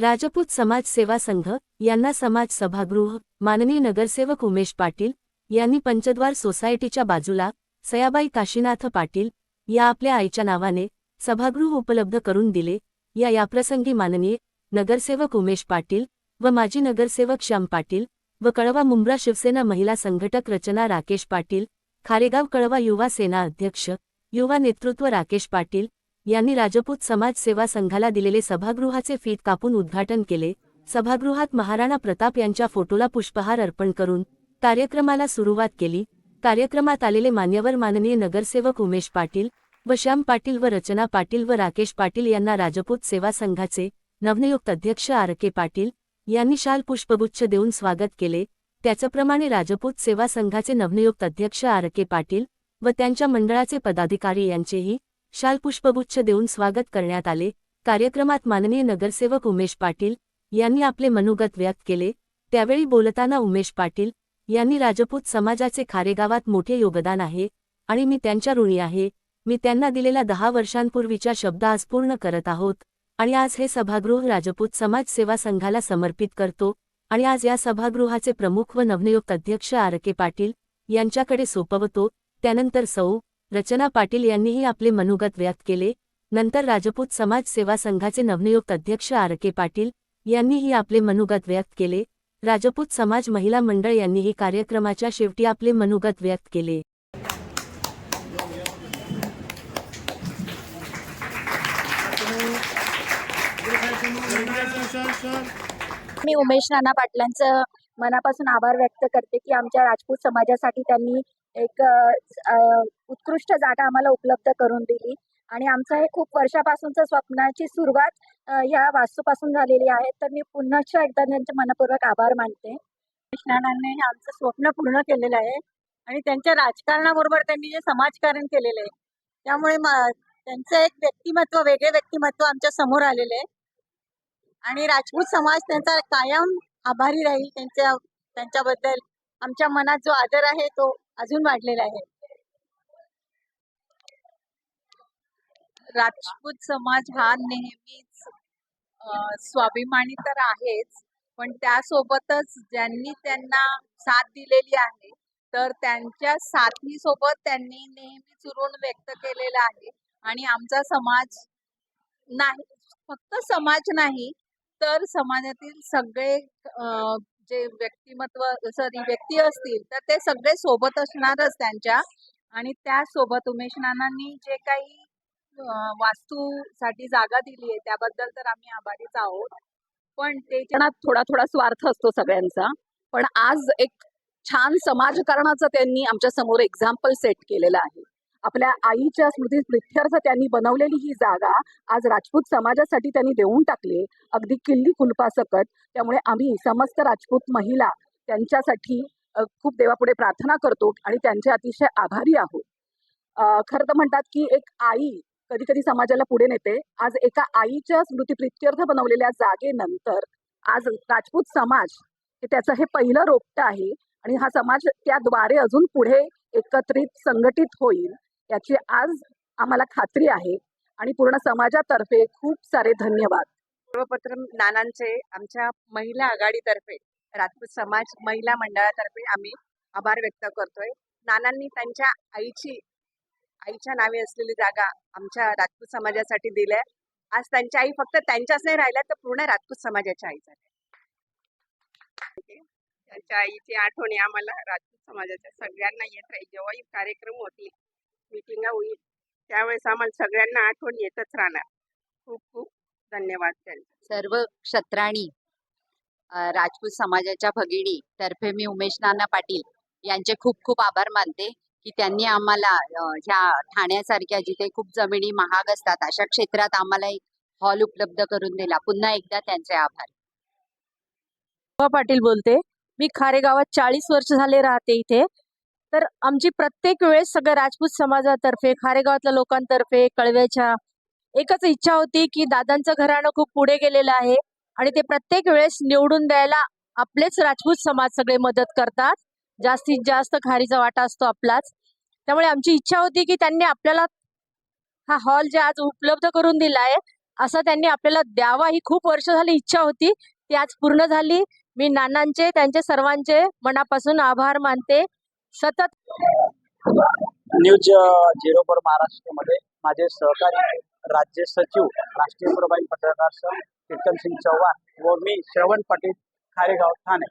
राजपूत समाज सेवा संघ यांना समाज सभागृह माननीय नगरसेवक उमेश पाटील यांनी पंचद्वार सोसायटीच्या बाजूला सयाबाई काशीनाथ पाटील या आपल्या आईच्या नावाने सभागृह उपलब्ध करून दिले. या याप्रसंगी माननीय नगरसेवक उमेश पाटील व माजी नगरसेवक श्याम पाटील व कळवा मुंब्रा शिवसेना महिला संघटक रचना राकेश पाटील खारेगाव कळवा युवा सेना अध्यक्ष युवा नेतृत्व राकेश पाटील यांनी राजपूत समाज सेवा संघाला दिलेले सभागृहाचे फीत कापून उद्घाटन केले. सभागृहात महाराणा प्रताप यांच्या फोटोला पुष्पहार अर्पण करून कार्यक्रमाला सुरुवात केली. कार्यक्रमात आलेले मान्यवर माननीय नगरसेवक उमेश पाटील व श्याम पाटील व रचना पाटील व राकेश पाटील यांना राजपूत सेवा संघाचे नवनियुक्त अध्यक्ष आर के पाटील यांनी शाल पुष्पगुच्छ देऊन स्वागत केले. त्याचप्रमाणे राजपूत सेवा संघाचे नवनियुक्त अध्यक्ष आर के पाटील व त्यांच्या मंडळाचे पदाधिकारी यांचेही शाल पुष्पगुच्छ देऊन स्वागत करण्यात आले. कार्यक्रमात माननीय नगरसेवक उमेश पाटील यांनी आपले मनोगत व्यक्त केले. त्यावेळी बोलताना उमेश पाटील यांनी राजपूत समाजाचे खारेगावात मोठे योगदान आहे आणि मी त्यांच्या ऋणी आहे. मी त्यांना दिलेला दहा वर्षांपूर्वीच्या शब्द आज पूर्ण करत आहोत आणि आज हे सभागृह राजपूत समाज सेवा संघाला समर्पित करतो आणि आज या सभागृहाचे प्रमुख व नवनियुक्त अध्यक्ष आर के पाटील यांच्याकडे सोपवतो. त्यानंतर सौ रचना पाटील यांनीही आपले मनोगत व्यक्त केले. नंतर राजपूत समाज सेवा संघाचे नवनियुक्त अध्यक्ष आर के पाटील यांनीही आपले मनोगत व्यक्त केले. राजपूत समाज महिला मंडळ यांनीही कार्यक्रमाच्या शेवटी आपले मनोगत व्यक्त केले. मी उमेश नाना पाटलांचं मनापासून आभार व्यक्त करते की आमच्या राजपूत समाजासाठी त्यांनी एक उत्कृष्ट जागा आम्हाला उपलब्ध करून दिली. आणि आमचं हे खूप वर्षापासूनचं स्वप्नाची सुरुवात ह्या वास्तूपासून झालेली आहे. तर मी पुन्हा एकदा त्यांचे मनपूर्वक आभार मानते. कृष्णाने हे आमचं स्वप्न पूर्ण केलेलं आहे. आणि त्यांच्या राजकारणाबरोबर त्यांनी जे समाजकारण केलेलं आहे त्यामुळे त्यांचं एक व्यक्तिमत्व वेगळे व्यक्तिमत्व आमच्यासमोर आलेले आहे. आणि राजपूत समाज त्यांचा कायम आभारी राहील. त्यांच्या त्यांच्याबद्दल आमच्या मनात जो आदर आहे तो अजून वाढलेला आहे. राजपूत समाज हा नेहमीच स्वाभिमानी तर आहेच पण त्यासोबतच ज्यांनी त्यांना साथ दिलेली आहे तर त्यांच्या साथीसोबत त्यांनी नेहमीच ऋण व्यक्त केलेलं आहे. आणि आमचा समाज नाही फक्त समाज नाही तर समाजातील सगळे जे व्यक्तिमत्व सॉरी व्यक्ती असतील तर ते सगळे सोबत असणारच त्यांच्या. आणि त्यासोबत उमेश नानांनी जे काही वास्तूसाठी जागा दिली आहे त्याबद्दल तर आम्ही आभारीच आहोत. पण ते थोडा थोडा स्वार्थ असतो सगळ्यांचा. पण आज एक छान समाजकारणाचं त्यांनी आमच्यासमोर एक्झाम्पल सेट केलेलं आहे. आपल्या आईच्या स्मृती प्रित्यर्थ त्यांनी बनवलेली ही जागा आज राजपूत समाजासाठी त्यांनी देऊन टाकली. अगदी किल्ली कुलपासकट. त्यामुळे आम्ही समस्त राजपूत महिला त्यांच्यासाठी खूप देवापुढे प्रार्थना करतो आणि त्यांचे अतिशय आभारी आहोत. खरं तर म्हणतात की एक आई कधी कधी समाजाला पुढे नेते. आज एका आईच्या स्मृतीप्रित्यर्थ बनवलेल्या जागेनंतर आज राजपूत समाज हे त्याचं हे पहिलं रोपटं आहे आणि हा समाज त्याद्वारे अजून पुढे एकत्रित संघटित होईल. याची आज आम्हाला खात्री आहे. आणि पूर्ण समाजातर्फे खूप सारे धन्यवाद. सर्वपत्र नानांचे आमच्या महिला आघाडीतर्फे राजपूत समाज महिला मंडळातर्फे आम्ही आभार व्यक्त करतोय. नानांनी त्यांच्या आईची आईच्या नावे असलेली जागा आमच्या राजपूत समाजासाठी दिल्या आज त्यांच्या आई फक्त त्यांच्याच नाही राहिल्या तर पूर्ण राजपूत समाजाच्या आई झाल्या. त्यांच्या आईची आठवणी आम्हाला राजपूत समाजाच्या सगळ्यांना येत राहील. जेव्हाही कार्यक्रम होतील मिटिंगा होईल. त्यावेळेस आम्हाला सगळ्यांना आठवण येतच राहणार. खूप खूप धन्यवाद त्यांचे. सर्व क्षत्राणी राजपूत समाजाच्या भगिनी तर्फे मी उमेश नाना पाटील यांचे खूप खूप आभार मानते की त्यांनी आम्हाला ह्या ठाण्यासारख्या जिथे खूप जमिनी महाग असतात अशा क्षेत्रात आम्हाला एक हॉल उपलब्ध करून दिला. पुन्हा एकदा त्यांचे आभार. पाटील बोलते मी खारेगावात चाळीस वर्ष झाले राहते इथे. तर आमची प्रत्येक वेळेस सगळ्या राजपूत समाजातर्फे खारेगावातल्या लोकांतर्फे कळव्याच्या एकच इच्छा होती की दादांचं घराणं खूप पुढे गेलेलं आहे आणि ते प्रत्येक वेळेस निवडून द्यायला आपलेच राजपूत समाज सगळे मदत करतात. जास्तीत जास्त खारीचा वाटा असतो आपलाच. त्यामुळे आमची इच्छा होती की त्यांनी आपल्याला हा हॉल जे आज उपलब्ध करून दिला आहे असं त्यांनी आपल्याला द्यावा ही खूप वर्ष झाली इच्छा होती. ती आज पूर्ण झाली. मी नानांचे त्यांचे सर्वांचे मनापासून आभार मानते. सतत न्यूज झिरो फोर महाराष्ट्रामध्ये माझे सहकारी राज्य सचिव राष्ट्रीय प्रभारी पत्रकार संघ कीर्तन सिंग चव्हाण व मी श्रवण पाटील खारेगाव ठाणे.